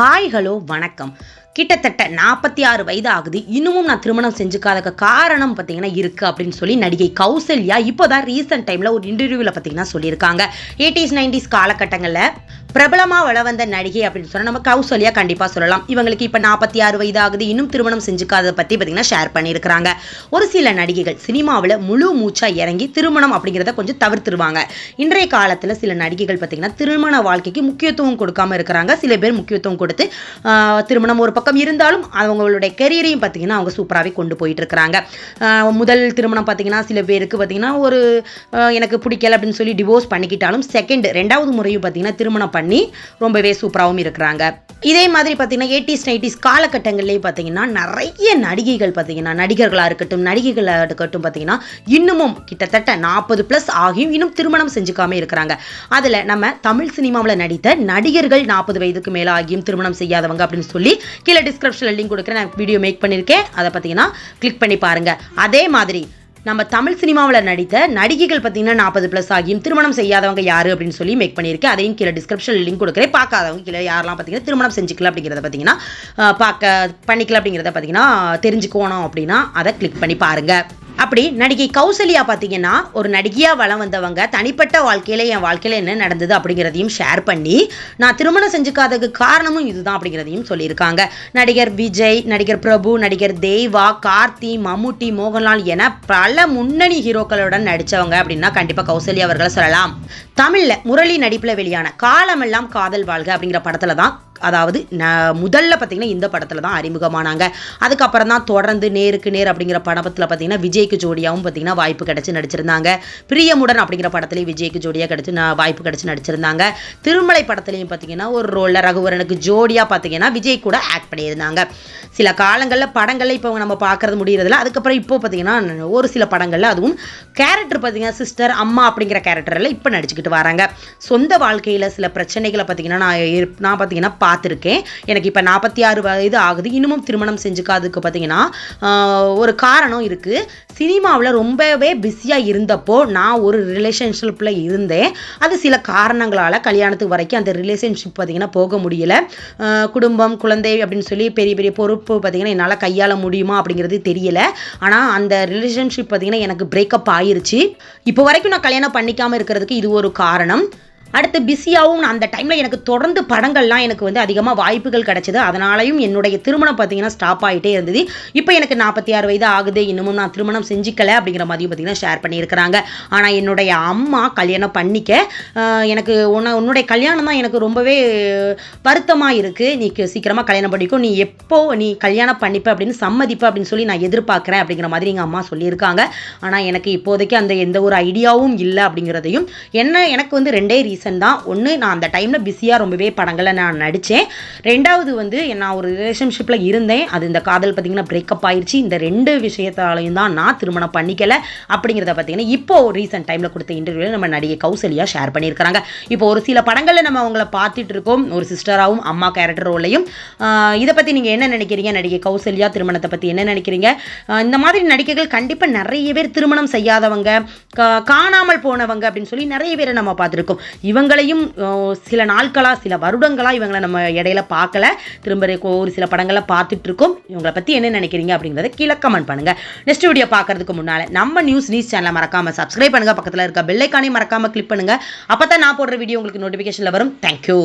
Hi hello வணக்கம். கிட்டத்தட்ட நாற்பத்தி ஆறு வயது ஆகுது இன்னமும் நான் திருமணம் செஞ்சுக்காதக்க காரணம் பார்த்தீங்கன்னா இருக்குது அப்படின்னு சொல்லி நடிகை கௌசல்யா இப்போதான் ரீசெண்ட் டைமில் ஒரு இன்டர்வியூவில் பார்த்தீங்கன்னா சொல்லியிருக்காங்க. எயிட்டிஸ் நைன்டிஸ் காலகட்டங்களில் பிரபலமாக வள வந்த நடிகை அப்படின்னு சொன்னால் நம்ம கௌசல்யா கண்டிப்பாக சொல்லலாம். இவங்களுக்கு இப்போ நாற்பத்தி ஆறு வயது ஆகுது இன்னும் திருமணம் செஞ்சுக்காத பற்றி பார்த்தீங்கன்னா ஷேர் பண்ணியிருக்கிறாங்க. ஒரு சில நடிகைகள் சினிமாவில் முழு மூச்சாக இறங்கி திருமணம் அப்படிங்கிறத கொஞ்சம் தவிர்த்துருவாங்க. இன்றைய காலத்தில் சில நடிகைகள் பார்த்தீங்கன்னா திருமண வாழ்க்கைக்கு முக்கியத்துவம் கொடுக்காம இருக்கிறாங்க. சில பேர் முக்கியத்துவம் கொடுத்து திருமணம் ஒரு பக்கம் இருந்தாலும் அவங்களுடைய கெரியரையும் பார்த்தீங்கன்னா அவங்க சூப்பராகவே கொண்டு போயிட்டு இருக்கிறாங்க முதல் திருமணம் பார்த்தீங்கன்னா சில பேருக்கு பார்த்தீங்கன்னா ஒரு எனக்கு பிடிக்கல அப்படின்னு சொல்லி டிவோர்ஸ் பண்ணிக்கிட்டாலும் செகண்ட் ரெண்டாவது முறையும் பார்த்தீங்கன்னா திருமணம் பண்ணி ரொம்பவே சூப்பராகவும் இருக்கிறாங்க. இதே மாதிரி பார்த்தீங்கன்னா எயிட்டிஸ் நைன்டிஸ் காலகட்டங்கள்லேயும் பார்த்தீங்கன்னா நிறைய நடிகைகள் பார்த்தீங்கன்னா நடிகர்களாக இருக்கட்டும் நடிகைகளாக இருக்கட்டும் பார்த்தீங்கன்னா இன்னமும் கிட்டத்தட்ட நாற்பது ப்ளஸ் ஆகியும் இன்னும் திருமணம் செஞ்சுக்காம இருக்கிறாங்க. அதில் நம்ம தமிழ் சினிமாவில் நடித்த நடிகர்கள் நாற்பது வயதுக்கு மேலே ஆகியும் திருமணம் செய்யாதவங்க அப்படின்னு சொல்லி கீழே டிஸ்கிரிப்ஷனில் லிங்க் கொடுக்குறேன். நான் வீடியோ மேக் பண்ணியிருக்கேன். அதை பார்த்தீங்கன்னா கிளிக் பண்ணி பாருங்க. அதே மாதிரி நம்ம தமிழ் சினிமாவில் நடித்த நடிகைகள் பார்த்தீங்கன்னா நாற்பது ப்ளஸ் ஆகியும் திருமணம் செய்யாதவங்க யார் அப்படின்னு சொல்லி மேக் பண்ணியிருக்கேன் அதையும் கீழே டிஸ்கிரிப்ஷனில் லிங்க் கொடுக்குறேன். பார்க்காதவங்க கீழே யாரெல்லாம் பார்த்தீங்கன்னா திருமணம் செஞ்சுக்கல அப்படிங்கிறத பார்த்தீங்கன்னா பார்க்க பண்ணிக்கல அப்படிங்கிறத பார்த்தீங்கன்னா தெரிஞ்சுக்கோணும் அப்படின்னா அதை கிளிக் பண்ணி பாருங்கள் அப்படி நடிகை கௌசல்யா பார்த்தீங்கன்னா ஒரு நடிகையாக வளம் வந்தவங்க தனிப்பட்ட வாழ்க்கையில் என் வாழ்க்கையில் என்ன நடந்தது அப்படிங்கிறதையும் ஷேர் பண்ணி நான் திருமணம் செஞ்சுக்காததுக்கு காரணமும் இதுதான் அப்படிங்கிறதையும் சொல்லியிருக்காங்க. நடிகர் விஜய் நடிகர் பிரபு நடிகர் தேவா கார்த்தி மம்முட்டி மோகன்லால் என பல முன்னணி ஹீரோக்களுடன் நடித்தவங்க அப்படின்னா கண்டிப்பாக கௌசல்யா அவர்களை சொல்லலாம். தமிழில் முரளி நடிப்பில் வெளியான காலமெல்லாம் காதல் வாழ்க அப்படிங்கிற படத்தில் தான் அதாவது முதல்ல பார்த்தீங்கன்னா இந்த படத்தில் தான் அறிமுகமானாங்க. அதுக்கப்புறம் தான் தொடர்ந்து நேருக்கு நேர் அப்படிங்கிற படத்தில் பார்த்தீங்கன்னா விஜய்க்கு ஜோடியாகவும் பார்த்தீங்கன்னா வாய்ப்பு கிடச்சி நடிச்சிருந்தாங்க. பிரியமுடன் அப்படிங்கிற படத்துலையும் விஜய்க்கு ஜோடியாக கிடச்சி வாய்ப்பு கிடச்சி நடிச்சிருந்தாங்க. திருமலை படத்துலையும் பார்த்தீங்கன்னா ஒரு ரோலில் ரகுவரனுக்கு ஜோடியாக பார்த்தீங்கன்னா விஜய் கூட ஆக்ட் பண்ணியிருந்தாங்க. சில காலங்களில் படங்களில் இப்போ நம்ம பார்க்கறது முடியறதில்ல. அதுக்கப்புறம் இப்போ பார்த்தீங்கன்னா ஒரு சில படங்களில் அதுவும் கேரக்டர் பார்த்தீங்கன்னா சிஸ்டர் அம்மா அப்படிங்கிற கேரக்டரில் இப்போ நடிச்சுக்கிட்டு வராங்க. சொந்த வாழ்க்கையில் சில பிரச்சனைகளை பார்த்தீங்கன்னா நான் நான் பார்த்தீங்கன்னா பார்த்துருக்கேன். எனக்கு இப்போ நாற்பத்தி ஆறு வயது ஆகுது. இன்னமும் திருமணம் செஞ்சுக்காததுக்கு பார்த்தீங்கன்னா ஒரு காரணம் இருக்குது சினிமாவில் ரொம்பவே பிஸியாக இருந்தப்போ நான் ஒரு ரிலேஷன்ஷிப்பில் இருந்தேன். அது சில காரணங்களால் கல்யாணத்துக்கு வரைக்கும் அந்த ரிலேஷன்ஷிப் பார்த்திங்கன்னா போக முடியல. குடும்பம் குழந்தை அப்படின்னு சொல்லி பெரிய பெரிய பொறுப்பு பார்த்தீங்கன்னா என்னால் கையாள முடியுமா அப்படிங்கிறது தெரியல. ஆனால் அந்த ரிலேஷன்ஷிப் பார்த்தீங்கன்னா எனக்கு பிரேக்கப் ஆயிருச்சு. இப்போ வரைக்கும் நான் கல்யாணம் பண்ணிக்காமல் இருக்கிறதுக்கு இது ஒரு காரணம். அடுத்து பிஸியாகவும் அந்த டைமில் எனக்கு தொடர்ந்து படங்கள்லாம் எனக்கு வந்து அதிகமாக வாய்ப்புகள் கிடச்சிது. அதனாலையும் என்னுடைய திருமணம் பார்த்தீங்கன்னா ஸ்டாப் ஆகிட்டே இருந்தது. இப்போ எனக்கு நாற்பத்தி ஆறு வயது ஆகுது. இன்னமும் நான் திருமணம் செஞ்சுக்கலை அப்படிங்கிற மாதிரியும் பார்த்தீங்கன்னா ஷேர் பண்ணியிருக்கிறாங்க. ஆனால் என்னுடைய அம்மா கல்யாணம் பண்ணிக்க எனக்கு உன்ன உன்னுடைய கல்யாணம் தான் எனக்கு ரொம்பவே வருத்தமாக இருக்குது நீ சீக்கிரமாக கல்யாணம் பண்ணிக்கும் நீ எப்போ நீ கல்யாணம் பண்ணிப்ப அப்படின்னு சம்மதிப்ப அப்படின்னு சொல்லி நான் எதிர்பார்க்குறேன் அப்படிங்கிற மாதிரி எங்கள் அம்மா சொல்லியிருக்காங்க. ஆனால் எனக்கு இப்போதைக்கு அந்த எந்த ஒரு ஐடியாவும் இல்லை அப்படிங்கிறதையும் என்ன எனக்கு வந்து ரெண்டே ரீசன் தான். ஒன்று நான் அந்த டைமில் பிஸியாக ரொம்பவே படங்களை நான் நடித்தேன் ரெண்டாவது வந்து நான் ஒரு ரிலேஷன்ஷிப்பில் இருந்தேன். அது இந்த காதல் பார்த்திங்கன்னா பிரேக்கப் ஆயிடுச்சு இந்த ரெண்டு விஷயத்தாலையும் தான் நான் திருமணம் பண்ணிக்கல. அப்படிங்கிறத பார்த்தீங்கன்னா இப்போ ரீசெண்ட் டைமில் கொடுத்த இன்டர்வியூவில் நம்ம நடிகை கௌசல்யா ஷேர் பண்ணியிருக்கிறாங்க. இப்போ ஒரு சில படங்களில் நம்ம அவங்கள பார்த்துட்டு இருக்கோம். ஒரு சிஸ்டராகவும் அம்மா கேரக்டர் ரோலையும் இதை பற்றி நீங்கள் என்ன நினைக்கிறீங்க? நடிகை கௌசல்யா திருமணத்தை பற்றி என்ன நினைக்கிறீங்க? இந்த மாதிரி நடிகைகள் கண்டிப்பாக நிறைய பேர் திருமணம் செய்யாதவங்க கா- காணாமல் போனவங்க அப்படின்னு சொல்லி நிறைய பேரை நம்ம பார்த்துருக்கோம். இவங்களையும் சில நாட்களாக சில வருடங்களாக இவங்களை நம்ம இடையில பார்க்கல. திரும்ப ஒரு சில படங்களை பார்த்துட்டு இருக்கோம் இவங்களை பற்றி என்ன நினைக்கிறீங்க அப்படிங்கிறத கீழே கமெண்ட் பண்ணுங்க. நெக்ஸ்ட் வீடியோ பார்க்கறதுக்கு முன்னால் நம்ம நியூஸ் நியூஸ் சேனலை மறக்காம சப்ஸ்கிரைப் பண்ணுங்க. பக்கத்தில் இருக்க பெல்லைக்கானே மறக்காமல் கிளிக் பண்ணுங்கள் அப்போ தான் நான் போடுற வீடியோ உங்களுக்கு நோட்டிஃபிகேஷனில் வரும். தேங்க்யூ